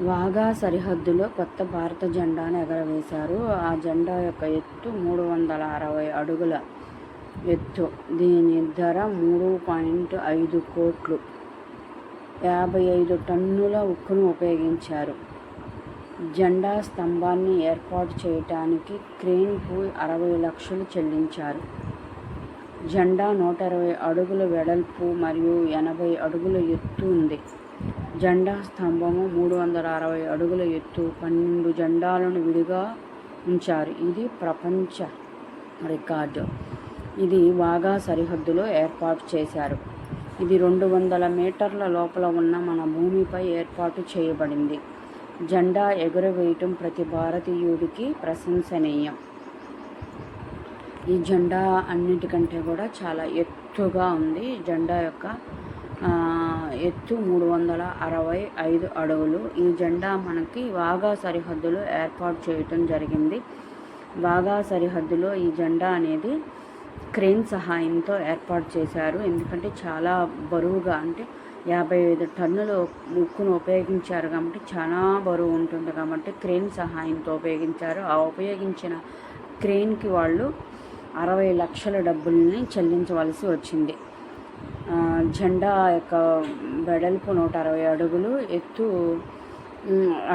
వాఘా సరిహద్దులో కొత్త భారత జెండాను ఎగరవేశారు. ఆ జెండా యొక్క ఎత్తు మూడు వందల అరవై అడుగుల ఎత్తు. దీని ధర మూడు పాయింట్ ఐదు కోట్లు. యాభై ఐదు టన్నుల ఉక్కును ఉపయోగించారు. జెండా స్తంభాన్ని ఏర్పాటు చేయటానికి క్రేన్కు అరవై లక్షలు చెల్లించారు. జెండా నూట ఇరవై అడుగుల వెడల్పు మరియు ఎనభై అడుగుల ఎత్తు ఉంది. జెండా స్తంభము మూడు వందల అరవై అడుగుల ఎత్తు పన్నెండు జెండాలను విడిగా ఉంచారు. ఇది ప్రపంచ రికార్డు. ఇది వాగా సరిహద్దులో ఏర్పాటు చేశారు. ఇది రెండు వందల మీటర్ల లోపల ఉన్న మన భూమిపై ఏర్పాటు చేయబడింది. జెండా ఎగురవేయటం ప్రతి భారతీయుడికి ప్రశంసనీయం. ఈ జెండా అన్నిటికంటే కూడా చాలా ఎత్తుగా ఉంది. జెండా యొక్క ఎత్తు మూడు వందల అరవై ఐదు అడుగులు. ఈ జెండా మనకి వాగా సరిహద్దులో ఏర్పాటు చేయటం జరిగింది. వాగా సరిహద్దులో ఈ జెండా అనేది క్రేన్ సహాయంతో ఏర్పాటు చేశారు. ఎందుకంటే చాలా బరువుగా అంటే యాభై ఐదు టన్నులు ముక్కును ఉపయోగించారు కాబట్టి చాలా బరువు ఉంటుంది కాబట్టి క్రేన్ సహాయంతో ఉపయోగించారు. ఆ ఉపయోగించిన క్రేన్కి వాళ్ళు అరవై లక్షల డబ్బుల్ని చెల్లించవలసి వచ్చింది. జెండా యొక్క వెడల్పు నూట అరవై అడుగులు ఎత్తు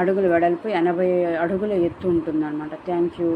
అడుగులు అడుగుల వెడల్పు ఎనభై అడుగుల ఎత్తు ఉంటుందన్నమాట. Thank you